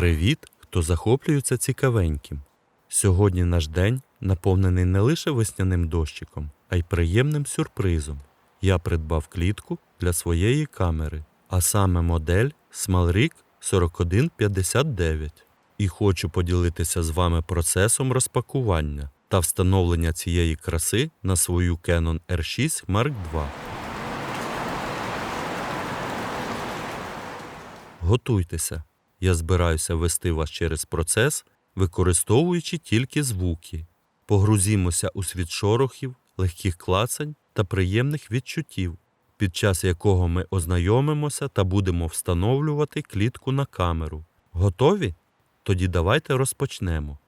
Привіт, хто захоплюється цікавеньким. Сьогодні наш день наповнений не лише весняним дощиком, а й приємним сюрпризом. Я придбав клітку для своєї камери, а саме модель Smalric 4159. І хочу поділитися з вами процесом розпакування та встановлення цієї краси на свою Canon R6 Mark II. Готуйтеся. Я збираюся вести вас через процес, використовуючи тільки звуки. Погрузімося у світ шорохів, легких клацань та приємних відчуттів, під час якого ми ознайомимося та будемо встановлювати клітку на камеру. Готові? Тоді давайте розпочнемо.